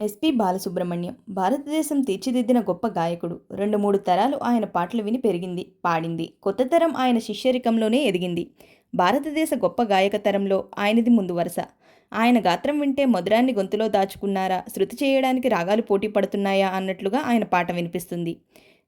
SP Balasubrahmanyam భారతదేశం తీర్చిదిద్దిన గొప్ప గాయకుడు. రెండు మూడు తరాలు ఆయన పాటలు విని పెరిగింది పాడింది. కొత్త తరం ఆయన శిష్యరికంలోనే ఎదిగింది. భారతదేశ గొప్ప గాయక తరంలో ఆయనది ముందు వరుస. ఆయన గాత్రం వింటే మధురాన్ని గొంతులో దాచుకున్నారా? శృతి చేయడానికి రాగాలు పోటీ పడుతున్నాయా? అన్నట్లుగా ఆయన పాట వినిపిస్తుంది.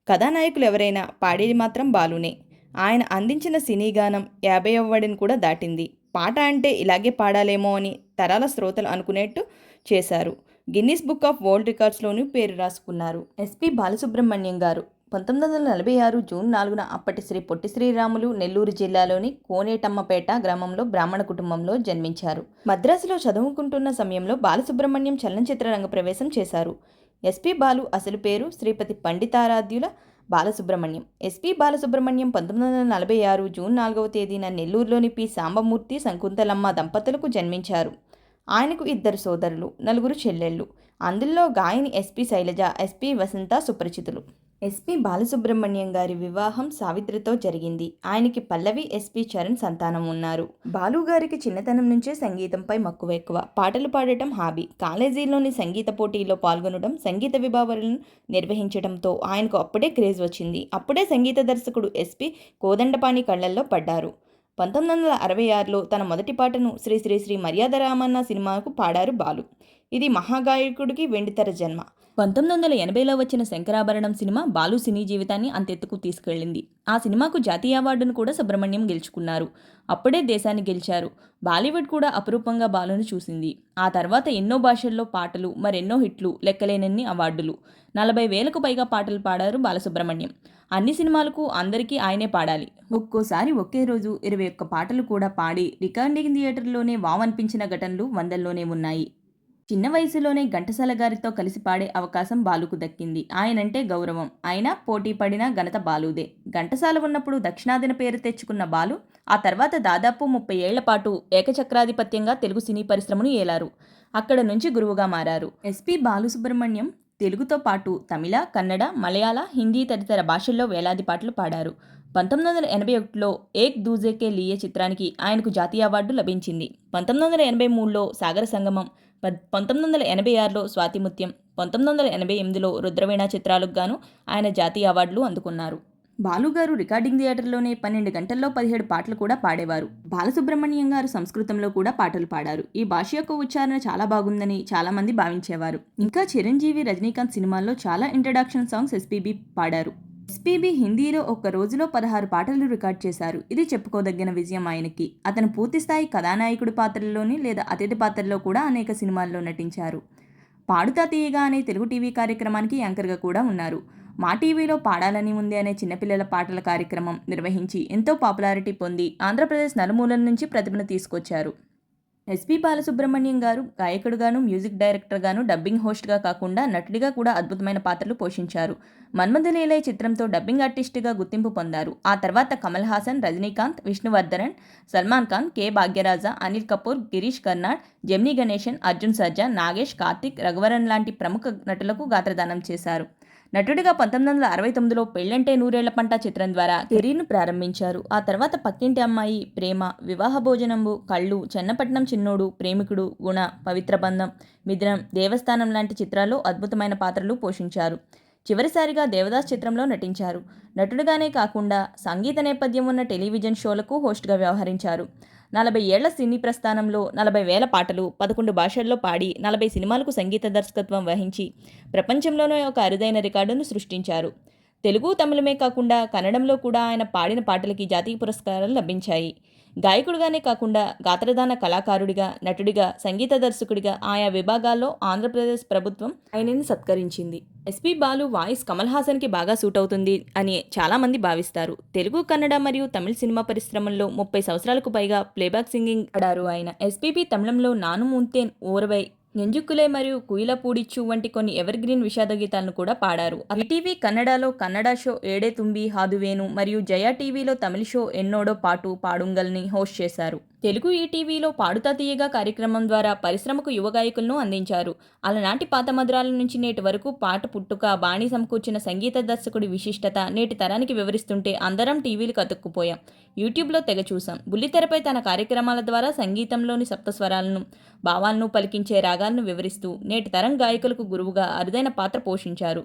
కథానాయకులు ఎవరైనా పాడేది మాత్రం బాలునే. ఆయన అందించిన సినీ గానం యాభై అవ్వడిని కూడా దాటింది. పాట అంటే ఇలాగే పాడాలేమో అని తరాల శ్రోతలు అనుకునేట్టు చేశారు. గిన్నిస్ బుక్ ఆఫ్ వరల్డ్ రికార్డ్స్లోనూ పేరు రాసుకున్నారు. ఎస్పి బాలసుబ్రహ్మణ్యం గారు పంతొమ్మిది వందల నలభై ఆరు జూన్ నాలుగున అప్పటి శ్రీ పొట్టి శ్రీరాములు నెల్లూరు జిల్లాలోని కోనేటమ్మపేట గ్రామంలో బ్రాహ్మణ కుటుంబంలో జన్మించారు. మద్రాసులో చదువుకుంటున్న సమయంలో బాలసుబ్రహ్మణ్యం చలనచిత్ర రంగ ప్రవేశం చేశారు. ఎస్పి బాలు అసలు పేరు శ్రీపతి పండితారాధ్యుల బాలసుబ్రహ్మణ్యం. ఎస్పి బాలసుబ్రహ్మణ్యం పంతొమ్మిది వందల నలభై ఆరు జూన్ నాలుగవ తేదీన నెల్లూరులోని పి. సాంబమూర్తి శంకుంతలమ్మ దంపతులకు జన్మించారు. ఆయనకు ఇద్దరు సోదరులు నలుగురు చెల్లెళ్ళు. అందులో గాయని ఎస్పి శైలజ ఎస్పి వసంత సుపరిచితులు. ఎస్పి బాలసుబ్రహ్మణ్యం గారి వివాహం సావిత్రితో జరిగింది. ఆయనకి పల్లవి ఎస్పి చరణ్ సంతానం ఉన్నారు. బాలు గారికి చిన్నతనం నుంచే సంగీతంపై మక్కువ ఎక్కువ. పాటలు పాడటం హాబీ. కాలేజీలోని సంగీత పోటీలో పాల్గొనడం సంగీత విభావరులను నిర్వహించడంతో ఆయనకు అప్పుడే క్రేజ్ వచ్చింది. అప్పుడే సంగీత దర్శకుడు ఎస్పి కోదండపాణి కళ్ళల్లో పడ్డారు. పంతొమ్మిది వందల అరవై ఆరులో తన మొదటి పాటను శ్రీ శ్రీ శ్రీ మర్యాద రామన్న సినిమాకు పాడారు బాలు. ఇది మహాగాయకుడికి వెండితెర జన్మ. పంతొమ్మిది వందల ఎనభైలో వచ్చిన శంకరాభరణం సినిమా బాలు సినీ జీవితాన్ని అంతెత్తుకు తీసుకెళ్ళింది. ఆ సినిమాకు జాతీయ అవార్డును కూడా సుబ్రహ్మణ్యం గెలుచుకున్నారు. అప్పుడే దేశాన్ని గెలిచారు. బాలీవుడ్ కూడా అపురూపంగా బాలును చూసింది. ఆ తర్వాత ఎన్నో భాషల్లో పాటలు మరెన్నో హిట్లు లెక్కలేనన్ని అవార్డులు. నలభై వేలకు పైగా పాటలు పాడారు బాలసుబ్రహ్మణ్యం. అన్ని సినిమాలకు అందరికీ ఆయనే పాడాలి. ఒక్కోసారి ఒకే రోజు ఇరవై ఒక్క పాటలు కూడా పాడి రికార్డింగ్ థియేటర్లోనే వావనిపించిన ఘటనలు వందల్లోనే ఉన్నాయి. చిన్న వయసులోనే ఘంటసాల గారితో కలిసి పాడే అవకాశం బాలుకు దక్కింది. ఆయనంటే గౌరవం. అయినా పోటీ పడిన ఘనత బాలుదే. ఘంటసాల ఉన్నప్పుడు దక్షిణాదిన పేరు తెచ్చుకున్న బాలు ఆ తర్వాత దాదాపు ముప్పై ఏళ్ళ పాటు ఏకచక్రాధిపత్యంగా తెలుగు సినీ పరిశ్రమను ఏలారు. అక్కడ నుంచి గురువుగా మారారు. ఎస్పి బాలుసుబ్రహ్మణ్యం తెలుగుతో పాటు తమిళ కన్నడ మలయాళ హిందీ తదితర భాషల్లో వేలాది పాటలు పాడారు. పంతొమ్మిది వందల ఎనభై ఒకటిలో ఏక్ దూజేకే లియే చిత్రానికి ఆయనకు జాతీయ అవార్డు లభించింది. పంతొమ్మిది వందల ఎనభై మూడులో సాగర సంగమం పంతొమ్మిది వందల ఎనభై ఆరులో స్వాతిముత్యం పంతొమ్మిది వందల ఎనభై ఎనిమిదిలో రుద్రవీణ చిత్రాలకు గాను ఆయన జాతీయ అవార్డులు అందుకున్నారు. బాలుగారు రికార్డింగ్ థియేటర్లోనే పన్నెండు గంటల్లో పదిహేడు పాటలు కూడా పాడేవారు. బాలసుబ్రహ్మణ్యం గారు సంస్కృతంలో కూడా పాటలు పాడారు. ఈ భాష యొక్క ఉచ్చారణ చాలా బాగుందని చాలా మంది భావించేవారు. ఇంకా చిరంజీవి రజనీకాంత్ సినిమాల్లో చాలా ఇంట్రడక్షన్ సాంగ్స్ ఎస్పీబీ పాడారు. ఎస్పీబీ హిందీలో ఒక్క రోజులో పదహారు పాటలు రికార్డ్ చేశారు. ఇది చెప్పుకోదగిన విజయం ఆయనకి. అతను పూర్తిస్థాయి కథానాయకుడి పాత్రలోని లేదా అతిథి పాత్రలో కూడా అనేక సినిమాల్లో నటించారు. పాడుతా తీయగా అనే తెలుగు టీవీ కార్యక్రమానికి యాంకర్గా కూడా ఉన్నారు. మా టీవీలో పాడాలని ఉంది అనే చిన్నపిల్లల పాటల కార్యక్రమం నిర్వహించి ఎంతో పాపులారిటీ పొంది ఆంధ్రప్రదేశ్ నలుమూలల నుంచి ప్రతిభను తీసుకొచ్చారు. ఎస్పి బాలసుబ్రహ్మణ్యం గారు గాయకుడుగాను మ్యూజిక్ డైరెక్టర్గాను డబ్బింగ్ హోస్ట్గా కాకుండా నటుడిగా కూడా అద్భుతమైన పాత్రలు పోషించారు. మన్మధలీలే చిత్రంతో డబ్బింగ్ ఆర్టిస్ట్గా గుర్తింపు పొందారు. ఆ తర్వాత కమల్ హాసన్ రజనీకాంత్ విష్ణువర్ధరన్ సల్మాన్ ఖాన్ కె భాగ్యరాజ అనిల్ కపూర్ గిరీష్ కర్నాడ్ జెమ్నీ గణేశన్ అర్జున్ సర్జా నాగేష్ కార్తిక్ రఘువరన్ లాంటి ప్రముఖ నటులకు గాత్రదానం చేశారు. నటుడిగా పంతొమ్మిది వందల అరవై తొమ్మిదిలో పెళ్ళంటే నూరేళ్ళ పంట చిత్రం ద్వారా కెరీర్ను ప్రారంభించారు. ఆ తర్వాత పక్కింటి అమ్మాయి ప్రేమ వివాహ భోజనంబు కళ్ళు చెన్నపట్నం చిన్నోడు ప్రేమికుడు గుణ పవిత్ర బంధం మిథునం దేవస్థానం లాంటి చిత్రాల్లో అద్భుతమైన పాత్రలు పోషించారు. చివరిసారిగా దేవదాస్ చిత్రంలో నటించారు. నటుడిగానే కాకుండా సంగీత నేపథ్యం ఉన్న టెలివిజన్ షోలకు హోస్ట్గా వ్యవహరించారు. నలభై ఏళ్ళ సినీ ప్రస్థానంలో నలభై వేల పాటలు పదకొండు భాషల్లో పాడి నలభై సినిమాలకు సంగీత దర్శకత్వం వహించి ప్రపంచంలోనే ఒక అరుదైన రికార్డును సృష్టించారు. తెలుగు తమిళమే కాకుండా కన్నడంలో కూడా ఆయన పాడిన పాటలకి జాతీయ పురస్కారాలు లభించాయి. గాయకుడిగానే కాకుండా గాత్రదాన కళాకారుడిగా నటుడిగా సంగీత దర్శకుడిగా ఆయా విభాగాల్లో ఆంధ్రప్రదేశ్ ప్రభుత్వం ఆయనని సత్కరించింది. ఎస్పి బాలు వాయిస్ కమల్ హాసన్కి బాగా సూట్ అవుతుంది అని చాలామంది భావిస్తారు. తెలుగు కన్నడ మరియు తమిళ సినిమా పరిశ్రమల్లో ముప్పై సంవత్సరాలకు పైగా ప్లేబ్యాక్ సింగింగ్ ఆడారు ఆయన. ఎస్పీబీ తమిళంలో నాను ముంతేన్ ఓరవై నెంజుకులే మరియు కుయిల పూడిచ్చు వంటి కొన్ని ఎవర్గ్రీన్ విషాద గీతాలను కూడా పాడారు. ఈటీవీ కన్నడలో కన్నడ షో ఏడే తుంబి హాదువేను మరియు జయా టీవీలో తమిళ షో ఎన్నోడో పాటు పాడుంగల్ని హోస్ట్ చేశారు. తెలుగు ఈటీవీలో పాడుతా తీయగా కార్యక్రమం ద్వారా పరిశ్రమకు యువ గాయకులను అందించారు. అలనాటి పాత మధురాల నుంచి నేటి వరకు పాట పుట్టుక బాణి సమకూర్చిన సంగీత దర్శకుడి విశిష్టత నేటి తరానికి వివరిస్తుంటే అందరం టీవీలు కతుక్కుపోయాం యూట్యూబ్లో తెగ చూసాం బుల్లితెరపై తన కార్యక్రమాల ద్వారా సంగీతంలోని సప్తస్వరాలను భావాలను పలికించే రాగాలను వివరిస్తూ నేటి తరం గాయకులకు గురువుగా అరుదైన పాత్ర పోషించారు.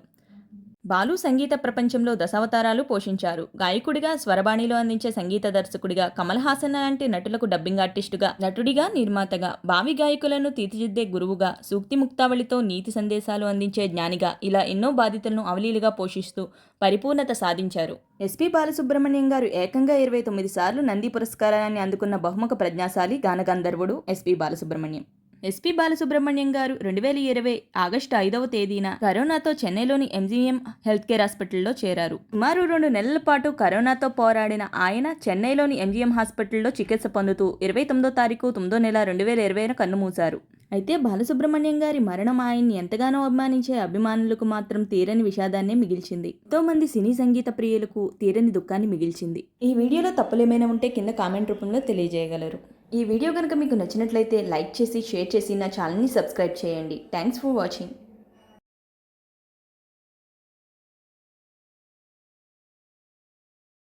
బాలు సంగీత ప్రపంచంలో దశావతారాలు పోషించారు. గాయకుడిగా స్వరబాణిలో అందించే సంగీత దర్శకుడిగా కమల్ హాసన్ లాంటి నటులకు డబ్బింగ్ ఆర్టిస్టుగా నటుడిగా నిర్మాతగా భావి గాయకులను తీర్చిదిద్దే గురువుగా సూక్తి ముక్తావళితో నీతి సందేశాలు అందించే జ్ఞానిగా ఇలా ఎన్నో బాధితులను అవలీలుగా పోషిస్తూ పరిపూర్ణత సాధించారు. ఎస్పి బాలసుబ్రహ్మణ్యం గారు ఏకంగా ఇరవై తొమ్మిది సార్లు నంది పురస్కారాన్ని అందుకున్న బహుముఖ ప్రజ్ఞాశాలి గానగంధర్వుడు ఎస్పి బాలసుబ్రహ్మణ్యం. ఎస్పి బాలసుబ్రహ్మణ్యం గారు రెండు వేల ఇరవై ఆగస్టు ఐదవ తేదీన కరోనాతో చెన్నైలోని ఎంజీఎం హెల్త్ కేర్ హాస్పిటల్లో చేరారు. సుమారు రెండు నెలల పాటు కరోనాతో పోరాడిన ఆయన చెన్నైలోని ఎంజీఎం హాస్పిటల్లో చికిత్స పొందుతూ ఇరవై తొమ్మిదో తారీఖు తొమ్మిదో నెల రెండు వేల ఇరవైన కన్నుమూశారు అయితే బాలసుబ్రహ్మణ్యం గారి మరణం ఆయన్ని ఎంతగానో అభిమానించే అభిమానులకు మాత్రం తీరని విషాదాన్నే మిగిల్చింది. ఎంతో మంది సినీ సంగీత ప్రియులకు తీరని దుఃఖాన్ని మిగిల్చింది. ఈ వీడియోలో తప్పులేమైనా ఉంటే కింద కామెంట్ రూపంలో తెలియజేయగలరు. ఈ వీడియో కనుక మీకు నచ్చినట్లయితే లైక్ చేసి షేర్ చేసి నా ఛానల్ని సబ్స్క్రైబ్ చేయండి. Thanks for watching